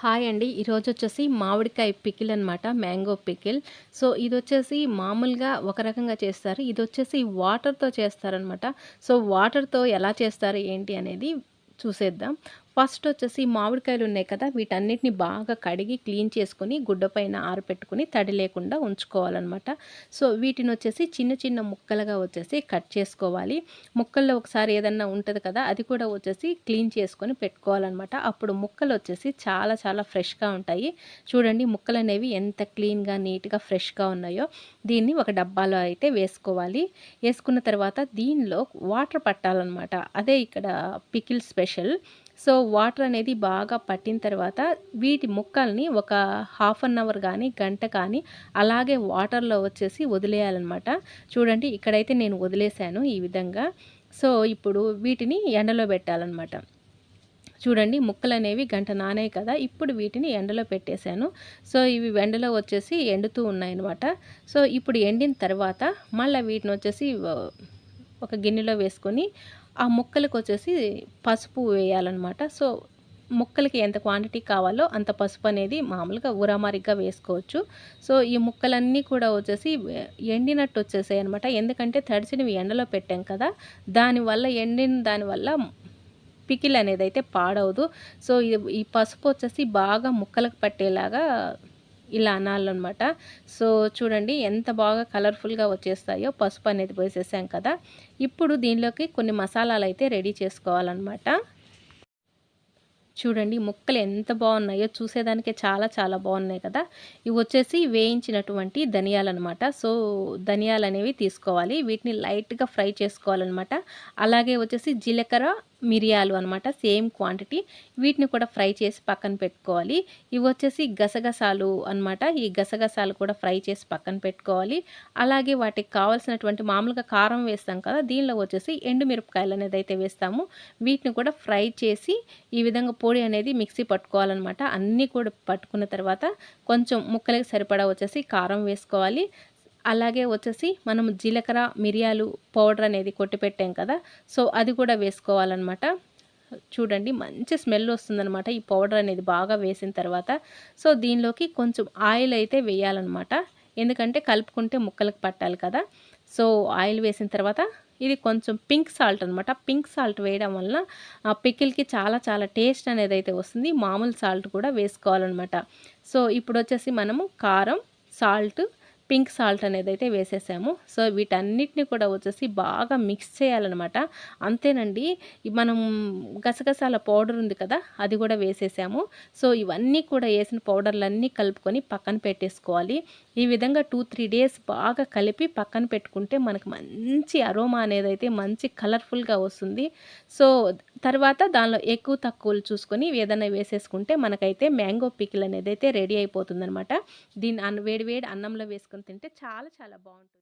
Hi అండి. ఈరోజు వచ్చేసి మామిడికాయ పికిల్ అనమాట మ్యాంగో పికిల్. సో ఇది వచ్చేసి మామూలుగా ఒక రకంగా చేస్తారు. ఇది వచ్చేసి వాటర్తో చేస్తారనమాట సో వాటర్తో ఎలా చేస్తారు ఏంటి అనేది చూసేద్దాం. ఫస్ట్ వచ్చేసి మామిడికాయలు ఉన్నాయి కదా వీటన్నిటిని బాగా కడిగి క్లీన్ చేసుకొని గుడ్డ పైన ఆరపెట్టుకుని తడి లేకుండా ఉంచుకోవాలన్నమాట. సో వీటిని వచ్చేసి చిన్న చిన్న ముక్కలుగా వచ్చేసి కట్ చేసుకోవాలి. ముక్కల్లో ఒకసారి ఏదన్నా ఉంటుంది కదా అది కూడా వచ్చేసి క్లీన్ చేసుకొని పెట్టుకోవాలన్నమాట. అప్పుడు ముక్కలు వచ్చేసి చాలా చాలా ఫ్రెష్గా ఉంటాయి. చూడండి ముక్కలు అనేవి ఎంత క్లీన్గా నీట్గా ఫ్రెష్గా ఉన్నాయో. దీన్ని ఒక డబ్బాలో అయితే వేసుకోవాలి. వేసుకున్న తర్వాత దీనిలో వాటర్ పట్టాలన్నమాట. అదే ఇక్కడ పికిల్ స్పెషల్. సో వాటర్ అనేది బాగా పట్టిన తర్వాత వీటి ముక్కల్ని ఒక హాఫ్ అన్ అవర్ కానీ గంట కానీ అలాగే వాటర్లో వచ్చేసి వదిలేయాలన్నమాట. చూడండి ఇక్కడైతే నేను వదిలేశాను ఈ విధంగా. సో ఇప్పుడు వీటిని ఎండలో పెట్టాలన్నమాట. చూడండి ముక్కలు అనేవి గంట నానాయి కదా ఇప్పుడు వీటిని ఎండలో పెట్టేశాను. సో ఇవి ఎండలో వచ్చేసి ఎండుతూ ఉన్నాయన్నమాట. సో ఇప్పుడు ఎండిన తర్వాత మళ్ళీ వీటిని వచ్చేసి ఒక గిన్నెలో వేసుకొని ఆ ముక్కలకు వచ్చేసి పసుపు వేయాలన్నమాట. సో ముక్కలకి ఎంత క్వాంటిటీ కావాలో అంత పసుపు అనేది మామూలుగా ఊరామారిగ్గా వేసుకోవచ్చు. సో ఈ ముక్కలన్నీ కూడా వచ్చేసి ఎండినట్టు వచ్చేసాయి అనమాట ఎందుకంటే తడిచినవి ఎండలో పెట్టాం కదా దానివల్ల ఎండిన దానివల్ల పికిల్ అనేది అయితే పాడవదు. సో ఈ పసుపు వచ్చేసి బాగా ముక్కలకు పట్టేలాగా ఇలా అనాలన్నమాట. సో చూడండి ఎంత బాగా కలర్ఫుల్గా వచ్చేస్తాయో పసుపు అనేది పోసేసాం కదా. ఇప్పుడు దీనిలోకి కొన్ని మసాలాలు అయితే రెడీ చేసుకోవాలన్నమాట. చూడండి ముక్కలు ఎంత బాగున్నాయో చూసేదానికే చాలా చాలా బాగున్నాయి కదా. ఇవి వచ్చేసి వేయించినటువంటి ధనియాలు అనమాట సో ధనియాలు అనేవి తీసుకోవాలి. వీటిని లైట్గా ఫ్రై చేసుకోవాలన్నమాట. అలాగే వచ్చేసి జీలకర్ర మిరియాలు అనమాట సేమ్ క్వాంటిటీ. వీటిని కూడా ఫ్రై చేసి పక్కన పెట్టుకోవాలి. ఇవి వచ్చేసి గసగసాలు అనమాట ఈ గసగసాలు కూడా ఫ్రై చేసి పక్కన పెట్టుకోవాలి. అలాగే వాటికి కావాల్సినటువంటి మామూలుగా కారం వేస్తాం కదా దీనిలో వచ్చేసి ఎండుమిరపకాయలు అనేది అయితే వేస్తాము. వీటిని కూడా ఫ్రై చేసి ఈ విధంగా పొడి అనేది మిక్సీ పట్టుకోవాలన్నమాట. అన్నీ కూడా పట్టుకున్న తర్వాత కొంచెం ముక్కలకి సరిపడా వచ్చేసి కారం వేసుకోవాలి. అలాగే వచ్చేసి మనం జీలకర్ర మిరియాలు పౌడర్ అనేది కొట్టి పెట్టాం కదా. సో అది కూడా వేసుకోవాలన్నమాట. చూడండి మంచి స్మెల్ వస్తుందనమాట ఈ పౌడర్ అనేది బాగా వేసిన తర్వాత. సో దీనిలోకి కొంచెం ఆయిల్ అయితే వేయాలన్నమాట. ఎందుకంటే కలుపుకుంటే ముక్కలకు పట్టాలి కదా. సో ఆయిల్ వేసిన తర్వాత ఇది కొంచెం పింక్ సాల్ట్ అనమాట పింక్ సాల్ట్ వేయడం వలన ఆ పికిల్కి చాలా చాలా టేస్ట్ అనేది అయితే వస్తుంది. మామూలు సాల్ట్ కూడా వేసుకోవాలన్నమాట. సో ఇప్పుడు వచ్చేసి మనము కారం సాల్ట్ పింక్ సాల్ట్ అనేది అయితే వేసేసాము. సో వీటన్నిటిని కూడా వచ్చేసి బాగా మిక్స్ చేయాలన్నమాట. అంతేనండి మనం గసగసాల పౌడర్ ఉంది కదా అది కూడా వేసేసాము. సో ఇవన్నీ కూడా వేసిన పౌడర్లన్నీ కలుపుకొని పక్కన పెట్టేసుకోవాలి. ఈ విధంగా టూ త్రీ డేస్ బాగా కలిపి పక్కన పెట్టుకుంటే మనకు మంచి అరోమా అనేది అయితే మంచి కలర్ఫుల్గా వస్తుంది. సో తర్వాత దానిలో ఎక్కువ తక్కువలు చూసుకొని ఏదైనా వేసేసుకుంటే మనకైతే మ్యాంగో పికిల్ అనేది అయితే రెడీ అయిపోతుంది అనమాట దీన్ని అన్న వేడి వేడి అన్నంలో వేసుకుని తింటే చాలా చాలా బాగుంటుంది